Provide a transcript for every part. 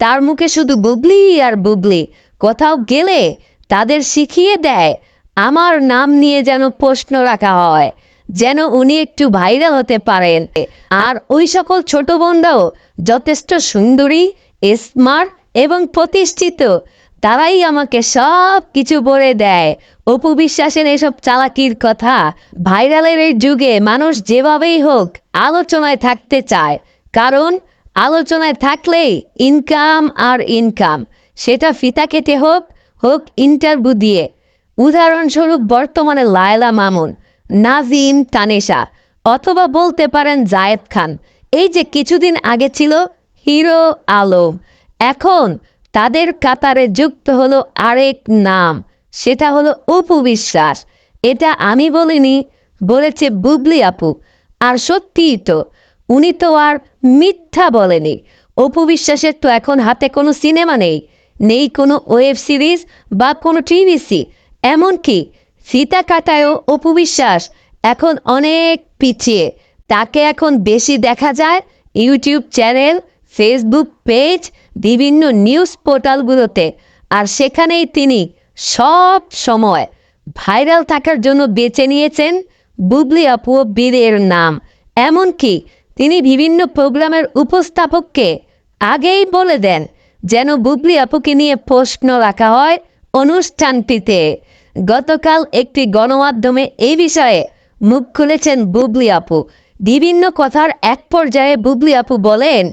তার মুখে শুধু বুবলি আর বুবলি। কোথাও গেলে তাদের শিখিয়ে দেয়, আমার নাম নিয়ে যেন প্রশ্ন রাখা হয়, যেন উনি একটু ভাইরাল হতে পারেন। আর ওই সকল ছোট বোনরাও যথেষ্ট সুন্দরী স্মার্ট এবং প্রতিষ্ঠিত। তারাই আমাকে সব কিছু বলে দেয়। অপু বিশ্বাসের এসব চালাকির কথা ভাইরালের এই যুগে মানুষ যেভাবেই হোক আলোচনায় থাকতে চায়, কারণ আলোচনায় থাকলেই ইনকাম আর ইনকাম। সেটা ফিতা কেটে হোক হোক ইন্টারভিউ দিয়ে। উদাহরণস্বরূপ বর্তমানে লায়লা মামুন, নাজিম তানেশা, অথবা বলতে পারেন জায়েদ খান। এই যে কিছুদিন আগে ছিল হিরো আলম, এখন তাদের কাতারে যুক্ত হলো আরেক নাম, সেটা হলো অপু বিশ্বাস। এটা আমি বলিনি, বলেছে বুবলি আপু। আর সত্যিই তো উনি তো আর মিথ্যা বলেনি। অপু বিশ্বাসের তো এখন হাতে কোনো সিনেমা নেই। নেই কোনো ওয়েব সিরিজ বা কোনো টিভিসি এমনকি সীতা কাটায়ও অপু বিশ্বাস এখন অনেক পিছিয়ে। তাকে এখন বেশি দেখা যায় ইউটিউব চ্যানেল, ফেসবুক পেজ, বিভিন্ন নিউজ পোর্টালগুলোতে। আর সেখানেই তিনি সব সময় ভাইরাল থাকার জন্য বেছে নিয়েছেন বুবলি আপু বীরের নাম। এমনকি তিনি বিভিন্ন প্রোগ্রামের উপস্থাপককে আগেই বলে দেন যেন বুবলি আপুকে নিয়ে প্রশ্ন রাখা হয় অনুষ্ঠানটিতে। গতকাল একটি গণমাধ্যমে এই বিষয়ে মুখ খুলেছেন বুবলি আপু। বিভিন্ন কথার এক পর্যায়ে বুবলি আপু বলেন,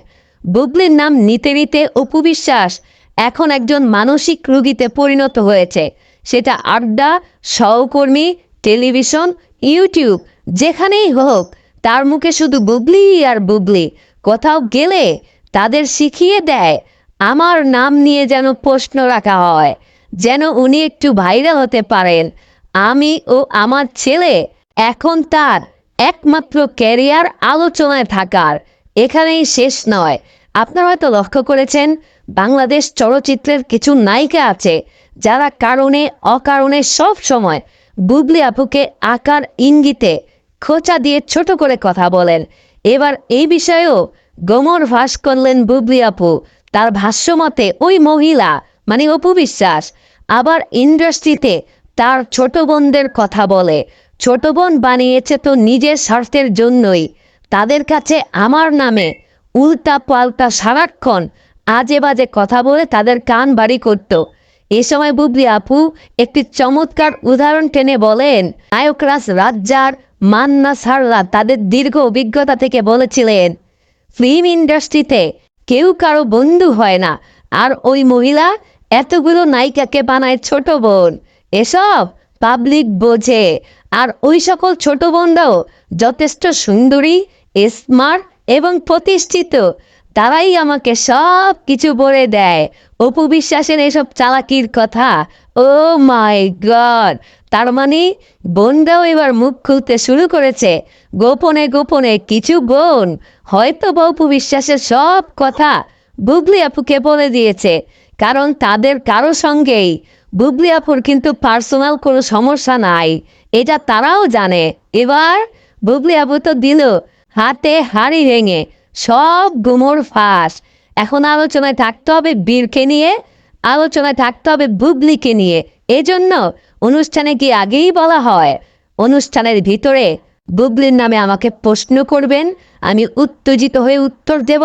বুবলির নাম নিতে নিতে অপু বিশ্বাস এখন একজন মানসিক রোগীতে পরিণত হয়েছে। সেটা আড্ডা সহকর্মী টেলিভিশন, ইউটিউব, যেখানেই হোক তার মুখে শুধু বুবলি আর বুবলি। কোথাও গেলে তাদের শিখিয়ে দেয়, আমার নাম নিয়ে যেন প্রশ্ন রাখা হয়, যেন উনি একটু ভাইরাল হতে পারেন। আমি ও আমার ছেলে এখন তার একমাত্র ক্যারিয়ার আলোচনায় থাকার, এখানেই শেষ নয়। আপনারা হয়তো লক্ষ্য করেছেন, বাংলাদেশ চলচ্চিত্রের কিছু নায়িকা আছে, যারা কারণে অকারণে সব সময় বুবলি আপুকে আকার ইঙ্গিতে খোঁচা দিয়ে ছোট করে কথা বলেন। এবার এই বিষয়েও গোমর ভাস করলেন বুবলি আপু। তার ভাষ্যমতে ওই মহিলা মানে অপু বিশ্বাস, আবার ইন্ডাস্ট্রিতে তার ছোট বোনদের কথা বলে। ছোট বোন বানিয়েছে তো নিজের স্বার্থের জন্যই। তাদের কাছে আমার নামে উল্টা পাল্টা সারাক্ষণ আজে বাজে কথা বলে তাদের কান বাড়ি করত। এ সময় বুবলি আপু একটি চমৎকার উদাহরণ টেনে বলেন নায়করাজ রাজ্জার মান্না সারলা তাদের দীর্ঘ অভিজ্ঞতা থেকে বলেছিলেন, ফিল্ম ইন্ডাস্ট্রিতে কেউ কারও বন্ধু হয় না, আর ওই মহিলা এতগুলো নায়িকাকে বানায় ছোট বোন। এসব পাবলিক বোঝে, আর ওই সকল ছোট বোনরাও যথেষ্ট সুন্দরী, স্মার্ট এবং প্রতিষ্ঠিত। তারাই আমাকে সব কিছু বলে দেয়। অপু বিশ্বাসের এসব চালাকির কথা। Oh my God! তার মানে বোনরাও এবার মুখ খুলতে শুরু করেছে। গোপনে গোপনে কিছু বোন। হয়তো বা অপু বিশ্বাসের সব কথা বুবলি আপুকে বলে দিয়েছে। কারণ তাদের কারও সঙ্গেই। বুবলি আপুর কিন্তু পার্সোনাল কোনো সমস্যা নাই। এটা তারাও জানে। এবার বুবলি আপু তো দিল, হাতে হাড়ি ভেঙে। সব গুমোর ফাঁস। এখন আলোচনায় থাকতে হবে বীরকে নিয়ে, আলোচনায় থাকতে হবে বুবলিকে নিয়ে। এজন্য অনুষ্ঠানে কি আগেই বলা হয়? অনুষ্ঠানের ভিতরে বুবলির নামে আমাকে প্রশ্ন করবেন, আমি উত্তেজিত হয়ে উত্তর দেব,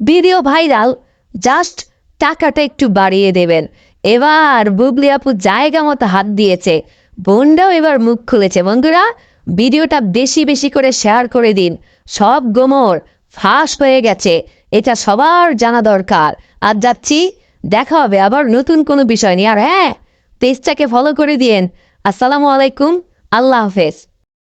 ভিডিও ভাইরাল, জাস্ট টাকাটা একটু বাড়িয়ে দেবেন। এবার বুবলি আপু জায়গা মতো হাত দিয়েছে, বোনরাও এবার মুখ খুলেছে। বন্ধুরা, ভিডিওটা বেশি বেশি করে শেয়ার করে দিন। সব গোমর ফাঁস হয়ে গেছে। এটা সবার জানা দরকার। আর যাচ্ছি, দেখা হবে আবার নতুন কোনো বিষয় নিয়ে। আর হ্যাঁ তেজটাকে ফলো করে দিয়েন। আসসালামু আলাইকুম, আল্লাহ হাফেজ।